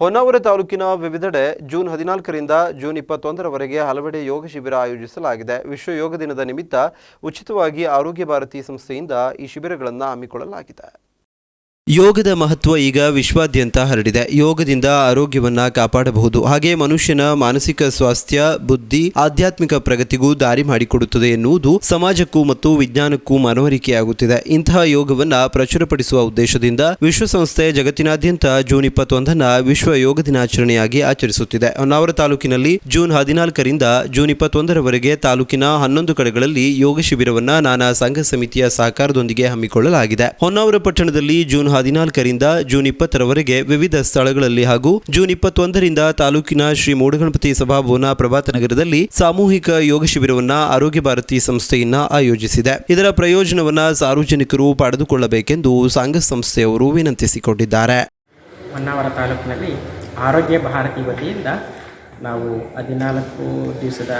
ಹೊನ್ನಾವರ ತಾಲೂಕಿನ ವಿವಿಧೆಡೆ ಜೂನ್ ಹದಿನಾಲ್ಕರಿಂದ ಜೂನ್ ಇಪ್ಪತ್ತೊಂದರವರೆಗೆ ಹಲವೆಡೆ ಯೋಗ ಶಿಬಿರ ಆಯೋಜಿಸಲಾಗಿದೆ. ವಿಶ್ವ ಯೋಗ ದಿನದ ನಿಮಿತ್ತ ಉಚಿತವಾಗಿ ಆರೋಗ್ಯ ಭಾರತಿ ಸಂಸ್ಥೆಯಿಂದ ಈ ಶಿಬಿರಗಳನ್ನು ಹಮ್ಮಿಕೊಳ್ಳಲಾಗಿದೆ. ಯೋಗದ ಮಹತ್ವ ಈಗ ವಿಶ್ವಾದ್ಯಂತ ಹರಡಿದೆ. ಯೋಗದಿಂದ ಆರೋಗ್ಯವನ್ನ ಕಾಪಾಡಬಹುದು. ಹಾಗೆ ಮನುಷ್ಯನ ಮಾನಸಿಕ ಸ್ವಾಸ್ಥ್ಯ, ಬುದ್ಧಿ, ಆಧ್ಯಾತ್ಮಿಕ ಪ್ರಗತಿಗೂ ದಾರಿ ಮಾಡಿಕೊಡುತ್ತದೆ ಎನ್ನುವುದು ಸಮಾಜಕ್ಕೂ ಮತ್ತು ವಿಜ್ಞಾನಕ್ಕೂ ಮನವರಿಕೆಯಾಗುತ್ತಿದೆ. ಇಂತಹ ಯೋಗವನ್ನ ಪ್ರಚುರಪಡಿಸುವ ಉದ್ದೇಶದಿಂದ ವಿಶ್ವಸಂಸ್ಥೆ ಜಗತ್ತಿನಾದ್ಯಂತ ಜೂನ್ ಇಪ್ಪತ್ತೊಂದನ್ನ ವಿಶ್ವ ಯೋಗ ದಿನಾಚರಣೆಯಾಗಿ ಆಚರಿಸುತ್ತಿದೆ. ಹೊನ್ನಾವರ ತಾಲೂಕಿನಲ್ಲಿ ಜೂನ್ ಹದಿನಾಲ್ಕರಿಂದ ಜೂನ್ ಇಪ್ಪತ್ತೊಂದರವರೆಗೆ ತಾಲೂಕಿನ ಹನ್ನೊಂದು ಕಡೆಗಳಲ್ಲಿ ಯೋಗ ಶಿಬಿರವನ್ನ ನಾನಾ ಸಂಘ ಸಮಿತಿಯ ಸಹಕಾರದೊಂದಿಗೆ ಹಮ್ಮಿಕೊಳ್ಳಲಾಗಿದೆ. ಹೊನ್ನಾವರ ಪಟ್ಟಣದಲ್ಲಿ ಜೂನ್ ಹದಿನಾಲ್ಕರಿಂದ ಜೂನ್ ಇಪ್ಪತ್ತರವರೆಗೆ ವಿವಿಧ ಸ್ಥಳಗಳಲ್ಲಿ ಹಾಗೂ ಜೂನ್ ಇಪ್ಪತ್ತೊಂದರಿಂದ ತಾಲೂಕಿನ ಶ್ರೀ ಮೂಡಗಣಪತಿ ಸಭಾಭವನ ಪ್ರಭಾತ ನಗರದಲ್ಲಿ ಸಾಮೂಹಿಕ ಯೋಗ ಶಿಬಿರವನ್ನ ಆರೋಗ್ಯ ಭಾರತಿ ಸಂಸ್ಥೆಯನ್ನ ಆಯೋಜಿಸಿದೆ. ಇದರ ಪ್ರಯೋಜನವನ್ನ ಸಾರ್ವಜನಿಕರು ಪಡೆದುಕೊಳ್ಳಬೇಕೆಂದು ಸಂಘ ಸಂಸ್ಥೆಯವರು ವಿನಂತಿಸಿಕೊಂಡಿದ್ದಾರೆ. ಹೊನ್ನಾವರ ತಾಲೂಕಿನಲ್ಲಿ ಆರೋಗ್ಯ ಭಾರತಿ ವತಿಯಿಂದ ನಾವು ಹದಿನಾಲ್ಕು ದಿವಸದ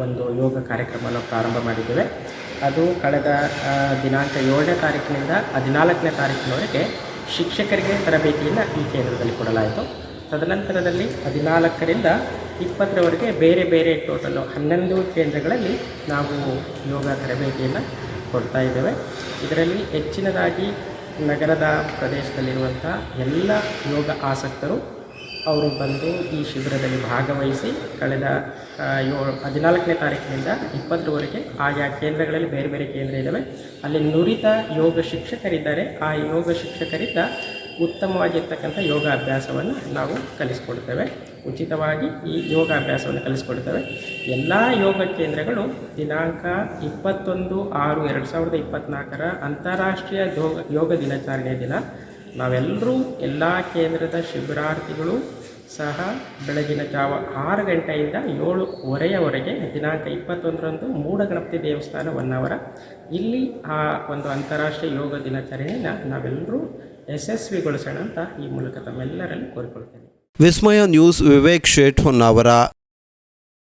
ಒಂದು ಯೋಗ ಕಾರ್ಯಕ್ರಮವನ್ನು ಪ್ರಾರಂಭ ಮಾಡಿದ್ದೇವೆ. ಅದು ಕಳೆದ ದಿನಾಂಕ ಏಳನೇ ತಾರೀಕಿನಿಂದ ಹದಿನಾಲ್ಕನೇ ತಾರೀಕಿನವರೆಗೆ ಶಿಕ್ಷಕರಿಗೆ ತರಬೇತಿಯನ್ನು ಈ ಕೇಂದ್ರದಲ್ಲಿ ಕೊಡಲಾಯಿತು. ತದನಂತರದಲ್ಲಿ ಹದಿನಾಲ್ಕರಿಂದ ಇಪ್ಪತ್ತರವರೆಗೆ ಬೇರೆ ಬೇರೆ ಟೋಟಲು ಹನ್ನೊಂದು ಕೇಂದ್ರಗಳಲ್ಲಿ ನಾವು ಯೋಗ ತರಬೇತಿಯನ್ನು ಕೊಡ್ತಾ ಇದ್ದೇವೆ. ಇದರಲ್ಲಿ ಹೆಚ್ಚಿನದಾಗಿ ನಗರದ ಪ್ರದೇಶದಲ್ಲಿರುವಂಥ ಎಲ್ಲ ಯೋಗ ಆಸಕ್ತರು ಅವರು ಬಂದು ಈ ಶಿಬಿರದಲ್ಲಿ ಭಾಗವಹಿಸಿ ಕಳೆದ ಏಳು, ಹದಿನಾಲ್ಕನೇ ತಾರೀಕಿನಿಂದ ಇಪ್ಪತ್ತರವರೆಗೆ ಆಯಾ ಕೇಂದ್ರಗಳಲ್ಲಿ ಬೇರೆ ಬೇರೆ ಕೇಂದ್ರ ಇದ್ದಾವೆ. ಅಲ್ಲಿ ನುರಿತ ಯೋಗ ಶಿಕ್ಷಕರಿದ್ದಾರೆ. ಆ ಯೋಗ ಶಿಕ್ಷಕರಿಂದ ಉತ್ತಮವಾಗಿರ್ತಕ್ಕಂಥ ಯೋಗಾಭ್ಯಾಸವನ್ನು ನಾವು ಕಲಿಸ್ಕೊಡ್ತೇವೆ. ಉಚಿತವಾಗಿ ಈ ಯೋಗಾಭ್ಯಾಸವನ್ನು ಕಲಿಸ್ಕೊಡ್ತೇವೆ. ಎಲ್ಲ ಯೋಗ ಕೇಂದ್ರಗಳು ದಿನಾಂಕ ಇಪ್ಪತ್ತೊಂದು ಆರು ಎರಡು ಸಾವಿರದ ಇಪ್ಪತ್ತ್ನಾಲ್ಕರ ಅಂತಾರಾಷ್ಟ್ರೀಯ ಯೋಗ ಯೋಗ ದಿನಾಚರಣೆಯ ದಿನ. ನಾವೆಲ್ಲರೂ ಎಲ್ಲ ಕೇಂದ್ರದ ಶಿಬಿರಾರ್ಥಿಗಳು ಸಹ ಬೆಳಗಿನ ಜಾವ ಆರು ಗಂಟೆಯಿಂದ ಏಳುವರೆಯವರೆಗೆ ದಿನಾಂಕ ಇಪ್ಪತ್ತೊಂದರಂದು ಮೂಡಗಣಪತಿ ದೇವಸ್ಥಾನ ಹೊನ್ನಾವರ ಇಲ್ಲಿ ಆ ಒಂದು ಅಂತಾರಾಷ್ಟ್ರೀಯ ಯೋಗ ದಿನಾಚರಣೆಯನ್ನು ನಾವೆಲ್ಲರೂ ಯಶಸ್ವಿಗೊಳಿಸೋಣ ಅಂತ ಈ ಮೂಲಕ ತಮ್ಮೆಲ್ಲರಲ್ಲಿ ಕೋರಿಕೊಳ್ತೇನೆ. ವಿಸ್ಮಯ ನ್ಯೂಸ್ ವಿವೇಕ್ ಶೇಟ್ ಹೊನ್ನಾವರ